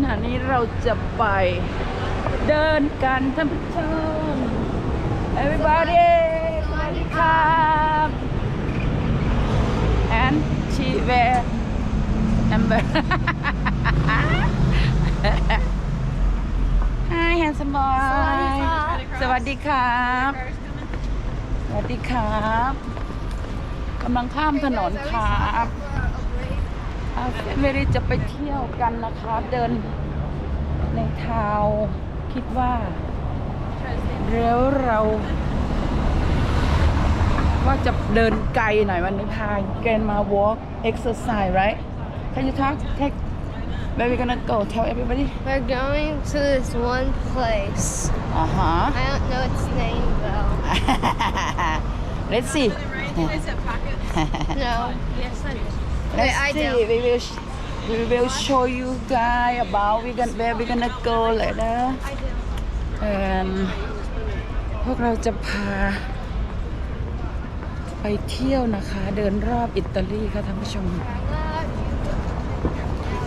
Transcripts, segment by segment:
ขณะนี้เราจะไปเดินกันท่านผู้ชม everybody สวัสดีครับ and she wear number Hi handsome boy สวัสดีครับ สวัสดีครับ กำลังข้ามถนนครับ อาเซเวรีจะไปเที่ยวกันนะครับเดินในทาวน์คิดว่าแล้วเราว่าจะเดินไกลหน่อยวันนี้พาแกนมา walk exercise right Can you talk take where we gonna go tell everybody We're going to this one place. อ่าฮะ I don't know its name though. Let's see No. yes, I do. Let's Wait, I see. do. We will sh- we will show you guys about we gonna where we gonna go later. I do. And พวกเราจะพา ไปเที่ยวนะคะ เดินรอบอิตาลีค่ะท่านผู้ชม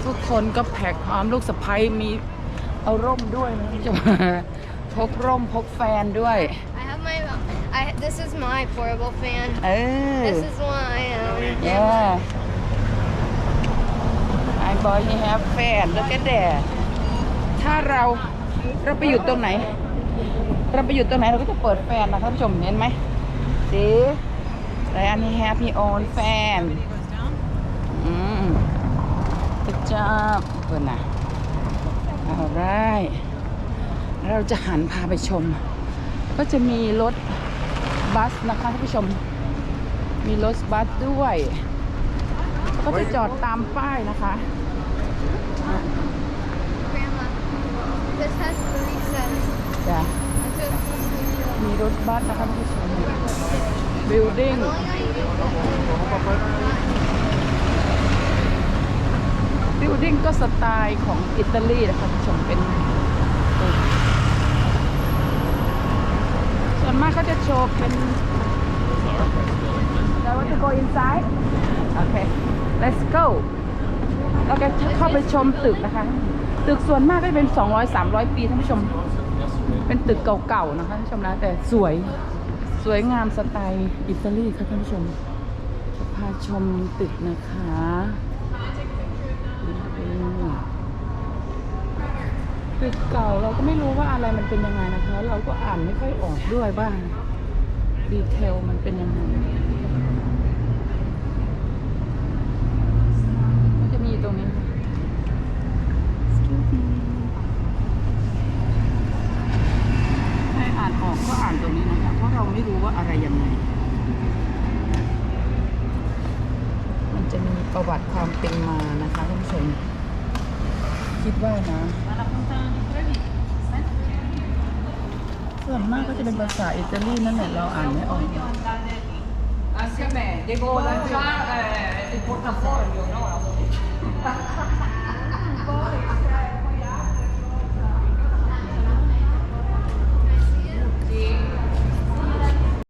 ทุกคนก็แพ็คพร้อมลูกสะพ้ยมีเอาร่มด้วยนะท่านผู้ชมพกร่มพกแฟนด้วย I have my. I this is my portable fan. เออ This is one I own. Yeah. Boy he have fan look at that ถ้าเราเราไปอยู่ตรงไหน เราไปอยู่ตรงไหนเราก็จะเปิดแฟนนะท่านผู้ชมเห็นไหมสีไรอันนี้ have his own fan อืม good job เพื่อนะ alright เราจะหันพาไปชม ก็จะมีรถบัสนะคะท่านผู้ชม มีรถบัสด้วย ก็จะจอดตามป้ายนะคะ Grandma, this has three sets. จ้ะ I took this มีรถบัสนะคะท่านผู้ชม building building ก็สไตล์ของอิตาลีนะคะท่านผู้ชมเป็นตึกส่วนมากเขาจะโชว์เป็นเราว่าจะ go inside โอเค let's go เราจะเข้าไปชมตึกนะคะ ตึกส่วนมากก็จะเป็น 200 300 ปีท่านผู้ชม เป็นตึกเก่าๆนะคะท่านผู้ชมนะแต่สวยสวยงามสไตล์อิตาลีค่ะท่านผู้ชมจะพาชมตึกนะคะตึกเก่าเราก็ไม่รู้ว่าอะไรมันเป็นยังไงนะคะ เราก็อ่านไม่ค่อยออกด้วยบ้างดีเทลมันเป็นยังไงมันจะมีตรงนี้ค่ะ Excuse me ให้อ่านตรงนี้นะคะ เพราะเราไม่รู้ว่าอะไรยังไง มันจะมีประวัติความเป็นมานะคะท่านผู้ชม คิดว่านะ ส่วนมากก็จะเป็นภาษาอิตาลีนั่นแหละเราอ่านไม่ออก Anche a me, devo lanciare eh, il portafoglio, no?